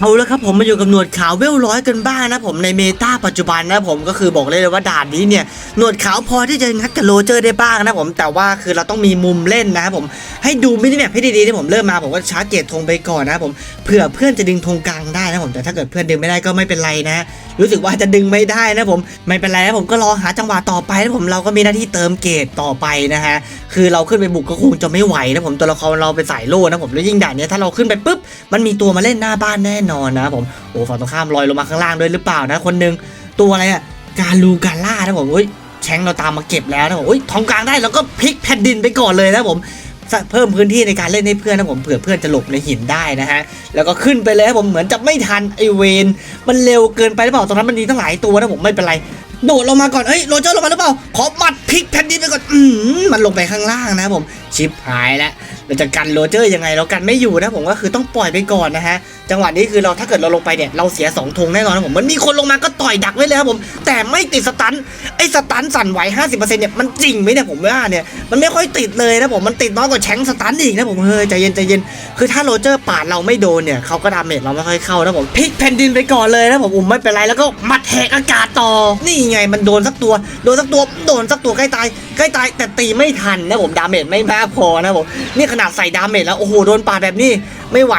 เอาละครับผมมาอยู่กับหนวดขาวเวลร้อยกันบ้างนะผมในเมตาปัจจุบันนะผมก็คือบอกเลยเลยว่าด่านนี้เนี่ยหนวดขาวพอที่จะงัดกับโรเจอร์ได้บ้างนะผมแต่ว่าคือเราต้องมีมุมเล่นนะครับผมให้ดูมินิแมปให้ดีๆที่ผมเริ่มมาผมก็ชาร์จเกตธงไปก่อนนะผมเผื่อเพื่อนจะดึงธงกลางได้นะผมแต่ถ้าเกิดเพื่อนดึงไม่ได้ก็ไม่เป็นไรนะ รู้สึกว่าจะดึงไม่ได้นะผม ไม่เป็นไรนะผมก็รอหาจังหวะต่อไปนะผมเราก็มีหน้าที่เติมเกตต่อไปนะฮะคือเราขึ้นไปบุกก็คงจะไม่ไหวนะผมตัวละครเราเป็นสายโล่นะผมแล้วยิ่งด่านนี้ถ้าเราขึ้นไปปุ๊บมันมีตัวมาเล่นหน้าบ้านแน่นอนนะผมโอ้ฝั่งตรงข้ามลอยลงมาข้างล่างด้วยหรือเปล่านะคนหนึงตัวอะไรอะการลูกาล่านะผมเฮ้ยแชงเราตามมาเก็บแล้วนะผมเฮ้ยทองกลางได้แล้วก็พลิกแผ่นดินไปก่อนเลยนะผม เพิ่มพื้นที่ในการเล่นให้เพื่อนนะผมเผื่อเพื่อนจะหลบในหินได้นะฮะแล้วก็ขึ้นไปเลยผมเหมือนจะไม่ทันไอเวนมันเร็วเกินไปหรือเปล่าตรงนั้นมันมีตั้งหลายตัวนะผมไม่เป็นไรโดดลงมาก่อน เฮ้ย โรเจอร์ลงมาหรือเปล่า ขอหมัดพลิกแผ่นดินไปก่อน อืมมันลงไปข้างล่างนะผม ชิปหายแล้ว เราจะกันโรเจอร์ยังไงเรากันไม่อยู่นะผมก็คือต้องปล่อยไปก่อนนะฮะจังหวะนี้คือเราถ้าเกิดเราลงไปเนี่ยเราเสียสองธงแน่นอนนะผมมันมีคนลงมาก็ต่อยดักไว้เลยครับผม แต่ไม่ติดสตันไอ้สตันสั่นไหว50%เนี่ยมันจริงไหมเนี่ยผมว่าเนี่ยมันไม่ค่อยติดเลยนะผมมันติดน้อยกว่าแชงสตันอีกนะผมเฮ้ยใจเย็นใจเย็นคือถ้าโรเจอร์ปาดเราไม่โดนเนี่ยเขาก็ดาเมจเราไม่ค่อยเข้านะผมพลิกแผ่นดินไปก่อนเลยนะผมอุ้มไม่เป็นไรแล้วก็มัดแหกอากาศต่อ นี่ไงมันโดนสักตัวโดนสักตัวโดนสักตัวใกล้ตายใกล้ตายแต่ตีไม่ทันนะผมดาเมจไม่มากพอนะผมนี่ขนาดใส่ดาเมจแล้ว โอ้โห โดนปาดแบบนี้ ไม่ไหว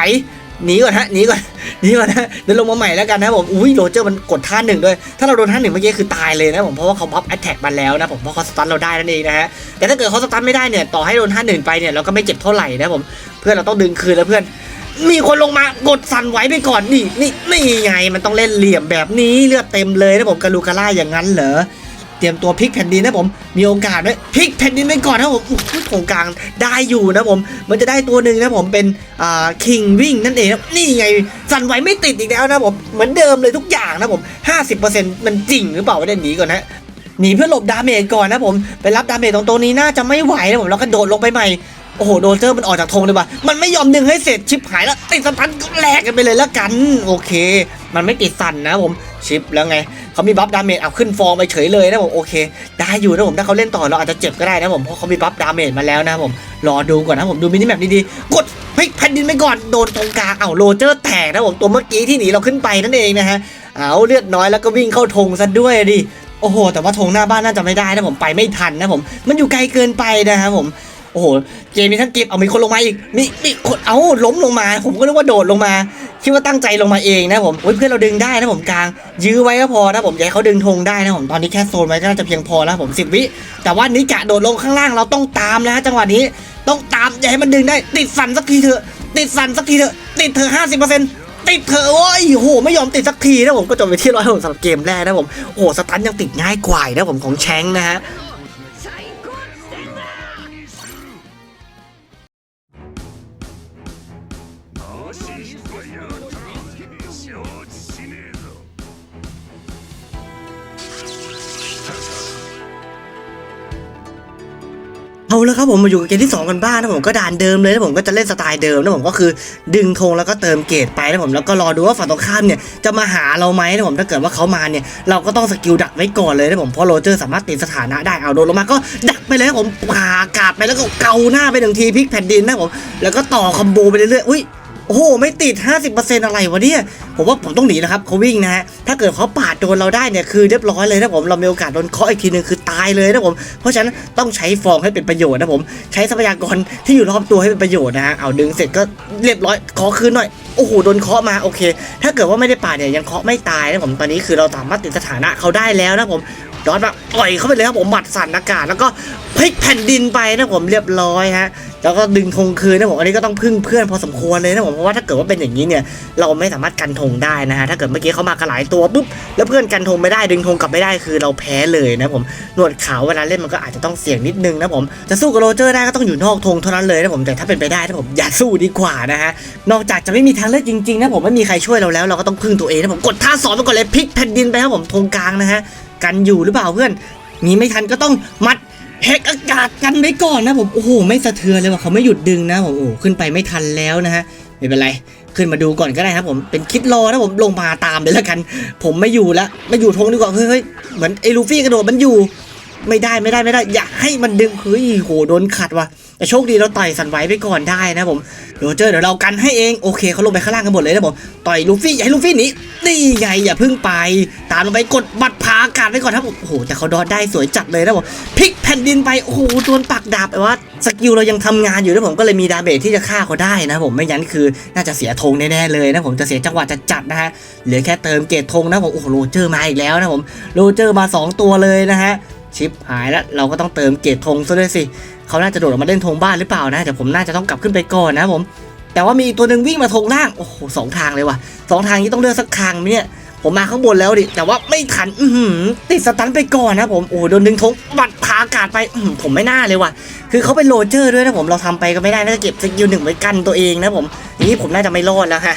หนีก่อนฮะ หนีก่อน หนีก่อนฮะ เดี๋ยวลงมาใหม่แล้วกันนะผม อุ้ยโรเจอร์มันกดท่าหนึ่งด้วย ถ้าเราโดนท่าหนึ่งเมื่อกี้คือตายเลยนะผม เพราะว่าเขาบัฟแอตแทกมาแล้วนะผม เพราะเขาสตันเราได้นั่นเองนะฮะ แต่ถ้าเกิดเขาสตันไม่ได้เนี่ย ต่อให้โดนท่าหนึ่งไปเนี่ยเราก็ไม่เจ็บเท่าไหร่นะผม เพื่อนเราต้องดึงคืนแล้วเพื่อนมีคนลงมากดสั่นไหวไปก่อนนี่นี่นี่ไงมันต้องเล่นเหลี่ยมแบบนี้เลือดเต็มเลยนะผมกาลูกาล่าอย่างนั้นเหรอ เตรียมตัวพลิกแผ่นดินนะผม มีโอกาสด้วยพลิกแผ่นดินไปก่อนนะผมโครงกลางได้อยู่นะผม มันจะได้ตัวหนึ่งนะผมเป็นอ่าคิงวิ่งนั่นเองนี่ไงสั่นไหวไม่ติดอีกแล้วนะผมเหมือนเดิมเลยทุกอย่างนะผม 50%มันจริงหรือเปล่าเดี๋ยวหนีก่อนนะหนีเพื่อหลบดาเมจก่อนนะผมไปรับดาเมจตรงตัวนี้น่าจะไม่ไหวนะผมแล้วก็โดดลงไปใหม่โอ้โหโดนเจอร์มันออกจากธงเลยว่ะมันไม่ยอมดึงให้เสร็จชิปหายแล้วติดสตันก็แลกกันไปเลยแล้วกัน โอเค มันไม่ติดสั่นนะผม ชิปแล้วไงเขามีบัฟดาเมจเอาขึ้นฟอร์มไปเฉยเลยนะผมโอเค ได้อยู่นะผมถ้าเขาเล่นต่อเราอาจจะเจ็บก็ได้นะผมเพราะเขามีบัฟดาเมจมาแล้วนะผมรอดูก่อนนะผมดูมินิแมปดีๆกดพลิกแผ่นดินไปก่อนโดนตรงกลางเอาโรเจอร์แตกนะผมตัวเมื่อกี้ที่หนีเราขึ้นไปนั่นเองนะฮะเอาเลือดน้อยแล้วก็วิ่งเข้าธงซะด้วยดิโอ้โห แต่ว่าธงหน้าบ้านน่าจะไม่ได้นะผมไปไม่ทันนะผมมันอยู่ไกลเกินไปนะครับผม โอ้โห เกมมีทั้งเก็บเอามีคนลงมาอีก มีมีคนเอาล้มลงมา ผมก็นึกว่าโดดลงมา คิดว่าตั้งใจลงมาเองนะผมเพื่อนเราดึงได้นะผมกลาง ยื้อไว้ก็พอนะผมอยากให้เขาดึงธงได้นะผมตอนนี้แค่โซนไว้ก็น่าจะเพียงพอแล้วผมสิบวิ แต่ว่านิกะโดดลงข้างล่างเราต้องตามนะฮะจังหวะนี้ ต้องตามอย่าให้มันดึงได้ ติดสันสักทีเถอะ ติดสันสักทีเถอะ ติดเถอะห้าสิบเปอร์เซ็นต์ติดเถอะโอ้ยโหไม่ยอมติดสักทีนะผมก็จบไปที่ร้อยผมสำหรับเกมแรกนะผมโอ้โหสตันยังติดง่ายกว่านะผมของแชงนะฮะ เอาแล้วครับผมมาอยู่กับเกมที่ 2 กันบ้างนะผมก็ด่านเดิมเลยนะผมก็จะเล่นสไตล์เดิมนะผมก็คือดึงธงแล้วก็เติมเกรดไปนะผมแล้วก็รอดูว่าฝั่งตรงข้ามเนี่ยจะมาหาเราไหมนะผมถ้าเกิดว่าเขามาเนี่ยเราก็ต้องสกิลดักไว้ก่อนเลยนะผมเพราะโรเจอร์สามารถติดสถานะได้เอาโดนลงมาก็ดักไปเลยนะผมปาอากาศไปแล้วก็เกาหน้าไปหนึ่งทีพลิกแผ่นดินนะผมแล้วก็ต่อคอมโบไปเรื่อยๆอุ้ย โอ้โห ไม่ติด 50%อะไรวะเนี่ย ผมว่าผมต้องหนีนะครับเขาวิ่งนะฮะ ถ้าเกิดเขาปาดโดนเราได้เนี่ยคือเรียบร้อยเลยนะผม เรามีโอกาสโดนเคาะอีกทีหนึ่งคือตายเลยนะผม เพราะฉะนั้นต้องใช้ฟองให้เป็นประโยชน์นะผม ใช้ทรัพยากรที่อยู่รอบตัวให้เป็นประโยชน์นะฮะ เอาดึงเสร็จก็เรียบร้อยเคาะคืนหน่อย โอ้โห โดนเคาะมา โอเค ถ้าเกิดว่าไม่ได้ปาดเนี่ยยังเคาะไม่ตายนะผม ตอนนี้คือเราสามารถติดสถานะเขาได้แล้วนะผม ดอนแบบต่อยเข้าไปเลยครับผมหมัดสั่นอากาศ แล้วก็พลิกแผ่นดินไปนะผมเรียบร้อยฮะแล้วก็ดึงธงคืนนะผมอันนี้ก็ต้องพึ่งเพื่อนพอสมควรเลยนะผมเพราะว่าถ้าเกิดว่าเป็นอย่างนี้เนี่ยเราไม่สามารถกันธงได้นะฮะถ้าเกิดเมื่อกี้เขามากันหลายตัวปุ๊บแล้วเพื่อนกันธงไม่ได้ดึงธงกลับไม่ได้คือเราแพ้เลยนะผมหนวดขาวเวลาเล่นมันก็อาจจะต้องเสี่ยงนิดนึงนะผมจะสู้กับโรเจอร์ได้ก็ต้องอยู่นอกธงเท่านั้นเลยนะผมแต่ถ้าเป็นไปได้นะผมอย่าสู้ดีกว่านะฮะนอกจากจะไม่มีทางเลือกจริงๆนะผมไม่มีใครช่วยเราแล้ว เราก็ต้องพึ่งตัวเองนะผมกดท่าสอนไปก่อนเลยพลิกแผ่นดินไปครับผมธงกลางนะฮะ กันอยู่หรือเปล่าเพื่อนหนีไม่ทันก็ต้องมัดแหกอากาศกันไว้ก่อนนะผมโอ้โหไม่สะเทือนเลยว่ะเขาไม่หยุดดึงนะผมโอ้ขึ้นไปไม่ทันแล้วนะฮะไม่เป็นไรขึ้นมาดูก่อนก็ได้ครับผมเป็นคิดรอนะผมลงมาตามเลยแล้วกัน ผมไม่อยู่ล้วไม่อยู่ทงดีกว่าเฮ้ยเฮ้ยเหมือนไอ้ลูฟี่กระโดดมันอยู่ ไม่ได้ไม่ได้ไม่ได้ อย่าให้มันดึงเฮ้ยโหโดนขัดว่ะ แต่โชคดีเราต่อยสันไหวไปก่อนได้นะผมโรเจอร์เดี๋ยวเรากันให้เองโอเคเขาลงไปข้างล่างกันหมดเลยนะผมต่อยลูฟี่อย่าให้ลูฟี่หนีนี่ไงอย่าพึ่งไป ตามลงไปกดบัตรพาอากาศไว้ก่อนครับผมโอ้โหแต่เขาดอดได้สวยจัดเลยนะผมพลิกแผ่นดินไปโอ้โหโดนปักดาบแต่ว่าสกิลเรายังทำงานอยู่นะผมก็เลยมีดาเมจที่จะฆ่าเขาได้นะผมไม่งั้นคือน่าจะเสียธงแน่ๆเลยนะผมจะเสียจังหวะจะจัดนะฮะเหลือแค่เติมเกตธงนะผมโอ้โหโรเจอร์มาอีกแล้วนะผมโรเจอร์มาสองตัวเลยนะฮะชิปหายแล้วเราก็ต้องเติมเกตธงซะด้วยสิ เขาน่าจะโดดออกมาเล่นธงบ้านหรือเปล่านะแต่ผมน่าจะต้องกลับขึ้นไปก่อนนะผม แต่ว่ามีอีกตัวหนึ่งวิ่งมาธงล่างโอ้โหสองทางเลยว่ะสองทางนี้ต้องเลือกสักทางเนี่ยผมมาข้างบนแล้วดิ แต่ว่าไม่ทันอื้อหือติดสตันไปก่อนนะผม โอ้โดนดึงทงบัดพาอากาศไปอืผมไม่น่าเลยว่ะ คือเขาเป็นโรเจอร์ด้วยนะผมเราทำไปก็ไม่ได้น่าจะเก็บสกิลหนึ่งไว้กันตัวเองนะผมอย่างนี้ผมน่าจะไม่รอดแล้วฮะ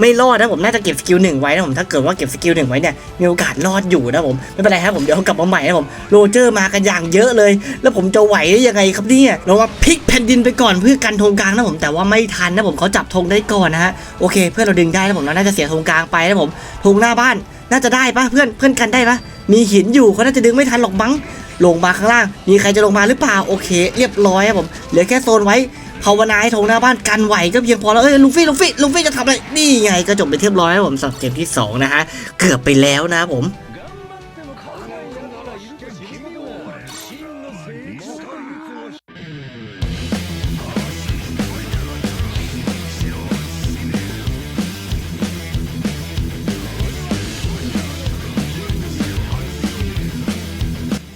ไม่รอดนะผมน่าจะเก็บสกิลหนึ่งไว้นะผมถ้าเกิดว่าเก็บสกิลหนึ่งไว้เนี่ยมีโอกาสรอดอยู่นะผมไม่เป็นไรครับผมเดี๋ยวกลับมาใหม่นะผมโรเจอร์มากันอย่างเยอะเลย แล้วผมจะไหวได้ยังไงครับเนี่ยเรามาพลิกแผ่นดินไปก่อนเพื่อกันธงกลางนะผมแต่ว่าไม่ทันนะผมเขาจับธงได้ก่อนนะฮะโอเค เพื่อนเราดึงได้นะผมเราน่าจะเสียธงกลางไปนะผมธงหน้าบ้าน น่าจะได้ปะเพื่อนเพื่อนกันได้ปะมีหินอยู่เขาน่าจะดึงไม่ทันหรอกมั้งลงมาข้างล่าง มีใครจะลงมาหรือเปล่าโอเค เรียบร้อยครับผมเหลือแค่โซนไว้ภาวนาให้ธงหน้าบ้านกันไหวก็เพียงพอแล้วเอ้ยลุงฟี่ลุงฟี่ลุงฟี่จะทำอะไรนี่ไงก็จบไปเรียบร้อยครับผมสำหรับเกมที่2นะฮะเกือบไปแล้วนะผม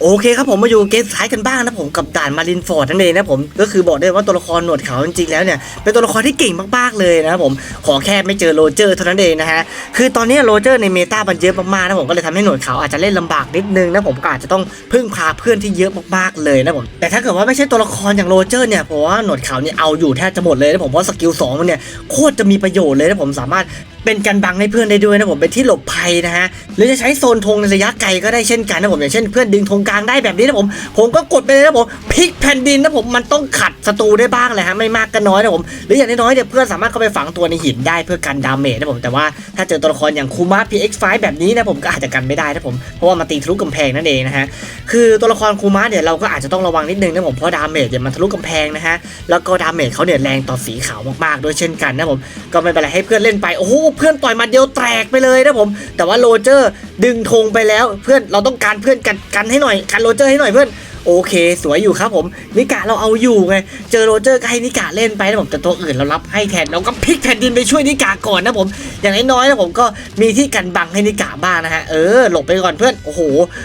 โอเคครับผมมาอยู่เกมสุดท้ายกันบ้างนะผมกับด่านมารินฟอร์ดนั่นเองนะผมก็คือบอกได้ว่าตัวละครหนวดเขาวจริงๆแล้วเนี่ยเป็นตัวละครที่เก่งมากๆเลยนะครับผมขอแค่ไม่เจอโรเจอร์เท่านั้นเองนะฮะคือตอนนี้โรเจอร์ในเมตามันเยอะมากๆนะผมก็เลยทำให้หนวดเขาวอาจจะเล่นลำบากนิดนึงนะผมก็อาจจะต้องพึ่งพาเพื่อนที่เยอะมากๆเลยนะผมแต่ถ้าเกิดว่าไม่ใช่ตัวละครอย่างโรเจอร์เนี่ยเพราะว่าหนวดเขาวเนี่ยเอาอยู่แทบจะหมดเลยนะผมเพราะสกิลสองมันเนี่ยโคตรจะมีประโยชน์เลยนะผมสามารถเป็นกันบังให้เพื่อนได้ด้วยนะผมเป็นที่หลบภัยนะฮะหรือจะใช้โซนธงในระยะไกลก็ได้เช่นกันนะผมอย่างเช่นเพื่อนดึงธงกลางได้แบบนี้นะผม ผมก็กดไปเลยนะผมพลิกแผ่นดินนะผมมันต้องขัดศัตรูได้บ้างแหละฮะไม่มากก็น้อยนะผมหรืออย่างน้อยๆเนี่ยเพื่อนสามารถเข้าไปฝังตัวในหินได้เพื่อกันดาเมจนะผมแต่ว่าถ้าเจอตัวละครอย่างคูมา PX5 แบบนี้นะผมก็อาจจะกันไม่ได้นะผมเพราะว่ามันตีทะลุกำแพงนั่นเองนะฮะคือตัวละครคูมาเนี่ยเราก็อาจจะต้องระวังนิดนึงนะผมเพราะดาเมจเนี่ยมันทะลุกำแพงนะฮะแล้วก็ดาเมจเขาเนี่ยแรงต่อสีขาวมากๆด้วยเช่นกันนะผมก็ไม่เป็นไรให้เพื่อนเล่นไปโอ้โหเพื่อนต่อยมาเดียวแตกไปเลยนะผม แต่ว่าโรเจอร์ดึงธงไปแล้วเพื่อนเราต้องการเพื่อนกันกันให้หน่อยกันโรเจอร์ให้หน่อยเพื่อน โอเค สวยอยู่ครับผม นิกะเราเอาอยู่ไง เจอโรเจอร์ก็ให้นิกะเล่นไปนะผมแต่ตัวอื่นเรารับให้แทนเราก็พลิกแผ่นดินไปช่วยนิกะก่อนนะผม อย่างน้อยๆนะผมก็มีที่กันบังให้นิกะบ้างนะฮะ เออ หลบไปก่อนเพื่อน โอ้โห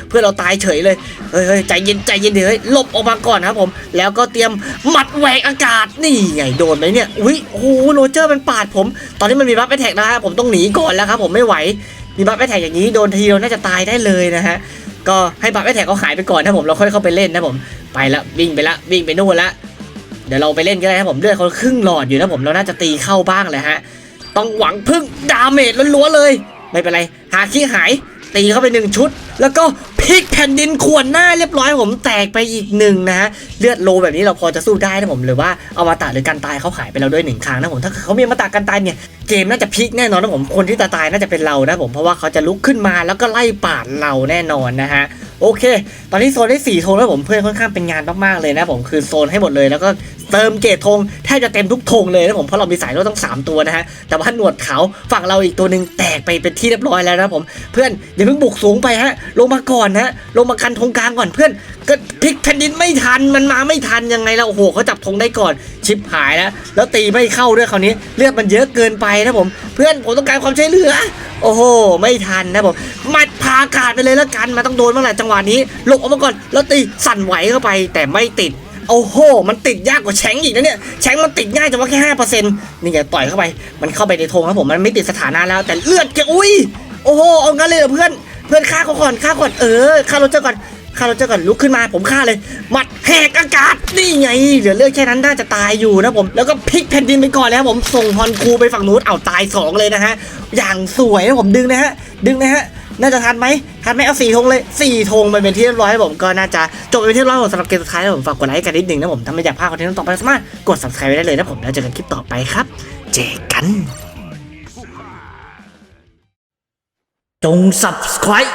เพื่อนเราตายเฉยเลย เฮ้ยเฮ้ยใจเย็นใจเย็นเดี๋ยวเฮ้ยหลบออกมาก่อนนะครับผม แล้วก็เตรียมหมัดแหวกอากาศนี่ไงโดนไหมเนี่ย อุ้ย โอ้โห โรเจอร์มันปาดผม ตอนนี้มันมีบัฟไปแท็กนะฮะผมต้องหนีก่อนแล้วครับผมไม่ไหว มีบัฟไปแท็กอย่างนี้โดนทีเราน่าจะตายได้เลยนะฮะ ก็ให้บัฟไอแท็กเขาหายไปก่อนนะผมเราค่อยเข้าไปเล่นนะผมไปละวิ่งไปละวิ่งไปนู่นละเดี๋ยวเราไปเล่นก็ได้ครับผมเลือดเขาครึ่งหลอดอยู่นะผมเราน่าจะตีเข้าบ้างเลยฮะต้องหวังพึ่งดาเมจล้วนๆเลย ไม่เป็นไร หาขี้หายตีเข้าไปหนึ่งชุด แล้วก็ พลิกแผ่นดินขวนหน้าเรียบร้อยผมแตกไปอีกหนึ่งนะฮะเลือดโลแบบนี้เราพอจะสู้ได้นะผมหรือว่าเอามาตะหรือการตายเขาหายไปแล้วด้วยหนึ่งครั้งนะผมถ้าเขามีอมาตะการตายเนี่ยเกมน่าจะพลิกแน่นอนนะผมคนที่จะตายน่าจะเป็นเรานะผมเพราะว่าเขาจะลุกขึ้นมาแล้วก็ไล่ปาดเราแน่นอนนะฮะโอเค ตอนนี้โซนได้สี่โทนแล้วผมเพื่อนค่อนข้างเป็นงานมากๆเลยนะผมคือโซนให้หมดเลยแล้วก็ เติมเกตธงแทบจะเต็มทุกธงเลยนะผมเพราะเรามีสายรถตั้ง3 ตัวนะฮะแต่ว่าหนวดเขาฝั่งเราอีกตัวหนึ่งแตกไปเป็นที่เรียบร้อยแล้วนะผมเพื่อนอย่าเพิ่งบุกสูงไปฮะลงมาก่อนนะลงมากันธงกลางก่อนเพื่อนก็พลิกแผ่นดินไม่ทันมันมาไม่ทันยังไงแล้วโอ้โหเขาจับธงได้ก่อนชิปหายแล้วแล้วตีไม่เข้าด้วยคราวนี้เลือดมันเยอะเกินไปนะผมเพื่อนผมต้องการความช่วยเหลือ โอ้โห ไม่ทันนะผมมัดพาอากาศไปเลยแล้วกันมันต้องโดนเมื่อไหร่จังหวะนี้หลบออกมาก่อนแล้วตีสั่นไหวเข้าไปแต่ไม่ติด โอ้โห มันติดยากกว่าแชงอีกนะเนี่ย แชงมันติดง่ายจังว่าแค่ห้าเปอร์เซ็นต์นี่ไงต่อยเข้าไป มันเข้าไปในธงครับผม มันไม่ติดสถานะแล้ว แต่เลือดแกอุ้ย โอ้โห เอางั้นเลยเหรอเพื่อน เพื่อนฆ่าเขาก่อนฆ่าก่อน เออฆ่ารถเจ้าก่อนฆ่ารถเจ้าก่อน ลุกขึ้นมา ผมฆ่าเลย หมัดแหกอากาศ นี่ไง เหลือเลือดแค่นั้นน่าจะตายอยู่นะผม แล้วก็พลิกแผ่นดินไปก่อนแล้วผม ส่งฮอนคูไปฝั่งนู้นเอาตายสองเลยนะฮะ อย่างสวยนะผมดึงนะฮะ ดึงนะฮะ น่าจะทันไหมทันไหมเอาสี่ธงเลยสี่ธงไปเป็นที่เรียบร้อยให้ผมก็น่าจะจบเป็นที่เรียบร้อยผมสำหรับเกมสุดท้ายผมฝากกดไลค์กันนิดนึงนะผมถ้าไม่อยากพลาดคอนเทนต์ต่อไปสามารถกด subscribe ไได้เลยนะผมแล้วเจอกันคลิปต่อไปครับ เจอกัน จง subscribe